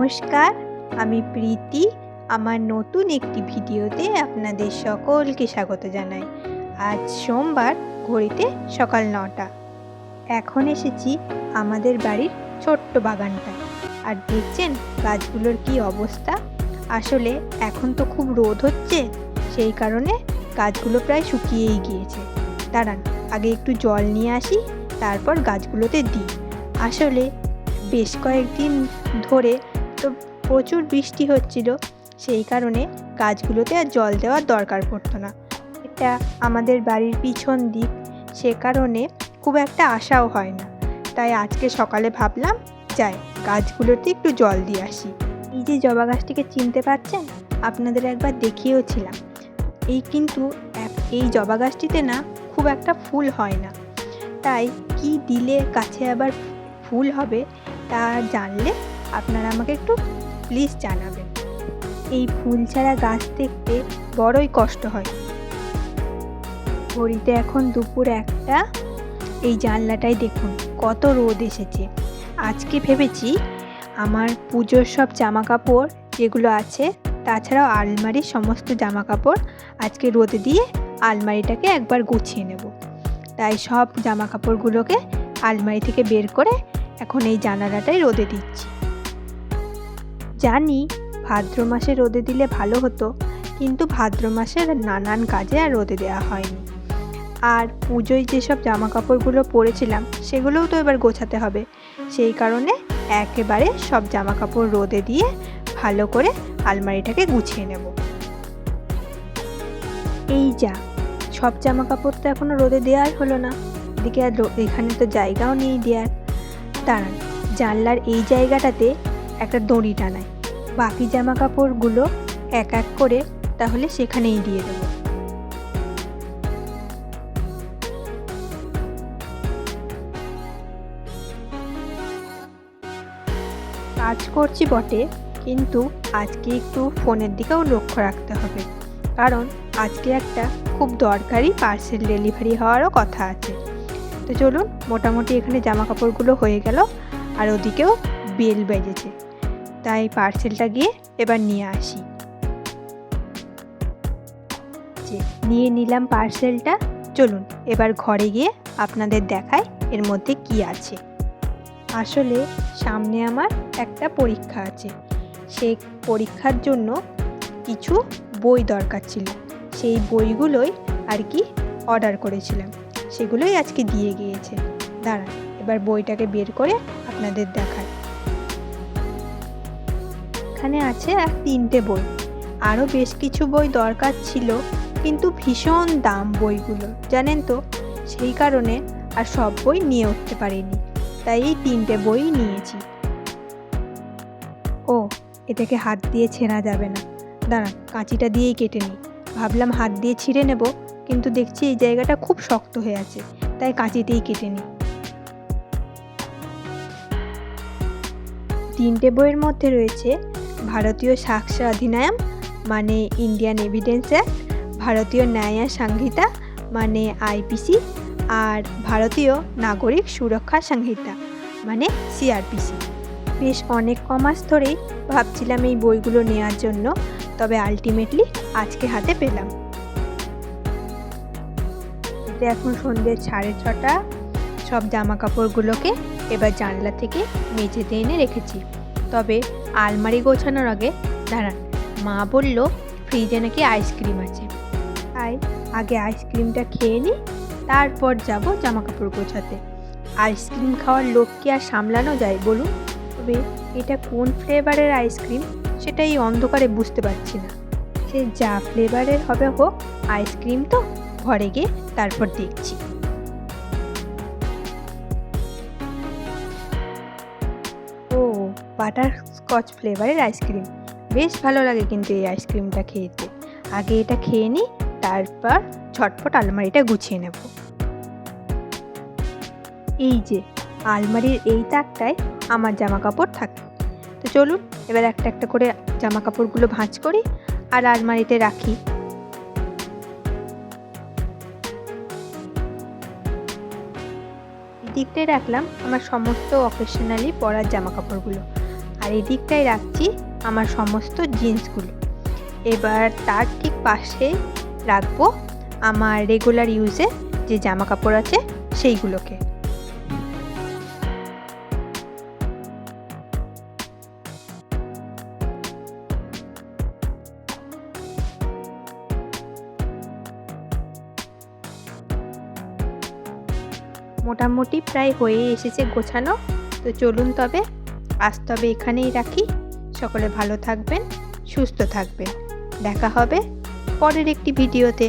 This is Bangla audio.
নমস্কার, আমি প্রীতি। আমার নতুন একটি ভিডিওতে আপনাদের সকলকে স্বাগত জানাই। আজ সোমবার, ঘড়িতে সকাল নটা। এখন এসেছি আমাদের বাড়ির ছোট্ট বাগানটায়। আর দেখছেন গাছগুলোর কি অবস্থা? আসলে এখন তো খুব রোদ হচ্ছে, সেই কারণে গাছগুলো প্রায় শুকিয়েই গিয়েছে। দাঁড়ান, আগে একটু জল নিয়ে আসি, তারপর গাছগুলোতে দিই। আসলে বেশ কয়েকদিন ধরে তো প্রচুর বৃষ্টি হচ্ছিল। সেই কারণে গাছগুলোতে আর জল দেওয়ার দরকার পড়তো না। এটা আমাদের বাড়ির পিছন দিক। সে কারণে খুব একটা আশাও হয় না। তাই আজকে সকালে ভাবলাম, যাই, গাছগুলোতে একটু জল দিয়ে আসি। এই যে জবা গাছটিকে চিনতে পারছেন? আপনাদের একবার দেখিয়েওছিলাম। এই কিন্তু এই জবা গাছটিতে না খুব একটা ফুল হয় না। তাই কি দিলে গাছে আবার ফুল হবে তা জানলে আপনারা আমাকে একটু প্লিজ জানাবেন। এই ফুল ছাড়া গাছ দেখতে বড়ই কষ্ট হয়। ঘড়িতে এখন দুপুর একটা। এই জানলাটাই দেখুন, কত রোদ এসেছে। আজকে ভেবেছি আমার পুজোর সব জামা কাপড় যেগুলো আছে, তাছাড়াও আলমারির সমস্ত জামা কাপড় আজকে রোদে দিয়ে আলমারিটাকে একবার গুছিয়ে নেব। তাই সব জামা কাপড়গুলোকে আলমারি থেকে বের করে এখন এই জানালাটাই রোদে দিচ্ছি। জানি ভাদ্র মাসে রোদে দিলে ভালো হতো, কিন্তু ভাদ্র মাসের নানান কাজে আর রোদে দেওয়া হয়নি। আর পুজোয় যেসব জামা কাপড়গুলো পরেছিলাম, সেগুলোও তো এবার গোছাতে হবে। সেই কারণে একেবারে সব জামা কাপড় রোদে দিয়ে ভালো করে আলমারিটাকে গুছিয়ে নেব। এই যা, সব জামা কাপড় তো এখনও রোদে দেওয়াই হলো না। এদিকে আর এখানে তো জায়গাও নেই দেওয়ার দাঁড়ান, জানলার এই জায়গাটাতে একটা দড়ি টানাই বাকি জামা কাপড়গুলো এক এক করে তাহলে সেখানেই দিয়ে দেবো। কাজ করছি বটে, কিন্তু আজকে একটু ফোনের দিকেও লক্ষ্য রাখতে হবে। কারণ আজকে একটা খুব দরকারি পার্সেল ডেলিভারি হওয়ারও কথা আছে। তো চলুন, মোটামুটি এখানে জামা কাপড়গুলো হয়ে গেল, আর ওদিকেও বেল বেজেছে। তাই পার্সেলটা গিয়ে এবার নিয়ে আসি। নিয়ে নিলাম পার্সেলটা চলুন এবার ঘরে গিয়ে আপনাদের দেখাই এর মধ্যে কি আছে। আসলে সামনে আমার একটা পরীক্ষা আছে। সেই পরীক্ষার জন্য কিছু বই দরকার ছিল। সেই বইগুলোই আর কি অর্ডার করেছিলাম। সেগুলোই আজকে দিয়ে গিয়েছে। দাঁড়ান, এবার বইটাকে বের করে আপনাদের দেখাই। এখানে আছে আর তিনটে বই। আরও বেশ কিছু বই দরকার ছিল, কিন্তু ভীষণ দাম বইগুলো, জানেন তো? সেই কারণে আর সব বই নিয়ে উঠতে পারিনি, তাই এই তিনটে বই নিয়েছি। ও এটাকে হাত দিয়ে ছেঁড়া যাবে না। দাঁড়ান, কাঁচিটা দিয়েই কেটে নিই। ভাবলাম হাত দিয়ে ছিঁড়ে নেব, কিন্তু দেখছি এই জায়গাটা খুব শক্ত হয়ে আছে, তাই কাঁচিতেই কেটে নিই। তিনটে বইয়ের মধ্যে রয়েছে ভারতীয় সাক্ষ্য অধিনায়ম মানে ইন্ডিয়ান এভিডেন্স অ্যাক্ট ভারতীয় ন্যায় সংহিতা মানে আইপিসি আর ভারতীয় নাগরিক সুরক্ষা সংহিতা মানে সিআরপিসি বেশ অনেক কমাস ধরেই ভাবছিলাম এই বইগুলো নেওয়ার জন্য, তবে আলটিমেটলি আজকে হাতে পেলাম। এখন সন্ধ্যে সাড়ে ছটা, সব জামা কাপড়গুলোকে এবার জানলা থেকে মেঝেতে এনে রেখেছি। তবে আলমারি গোছানোর আগে দাঁড়ান। মা বলল, ফ্রিজে নাকি আইসক্রিম আছে? তাই, আগে আইসক্রিমটা খেয়ে নিই তারপর যাব জামা কাপড় গোছাতে। আইসক্রিম খাওয়ার লোক কি আর সামলানো যায় বলুন? তবে এটা কোন ফ্লেভারের আইসক্রিম সেটা এই অন্ধকারে বুঝতে পারছি না। সে যা ফ্লেভারের হবে হোক, আইসক্রিম তো ঘরে গিয়ে তারপর দেখছি। ও, বাটার স্কচ ফ্লেভারের আইসক্রিম। বেশ ভালো লাগে কিন্তু এই আইসক্রিমটা খেতে। আগে এটা খেয়ে নিই তারপর ছটফট আলমারিটা গুছিয়ে নেব। এই যে, আলমারির এই তাকটায় আমার জামা কাপড় থাকে। তো চলুন, এবার একটা একটা করে জামা কাপড়গুলো ভাঁজ করি আর আলমারিতে রাখি। দিকটায় রাখলাম আমার সমস্ত অকেশনালি পরার জামা কাপড়গুলো আর এদিকটায় রাখছি আমার সমস্ত জিন্সগুলো। এবার তার ঠিক পাশে রাখব আমার রেগুলার ইউজে যে জামা কাপড় আছে সেইগুলোকে। মোটামুটি প্রায় হয়ে এসেছে গোছানো, তো চলুন তবে আজ তবে এখানেই রাখি। সকলে ভালো থাকবেন সুস্থ থাকবেন। দেখা হবে পরের একটি ভিডিওতে।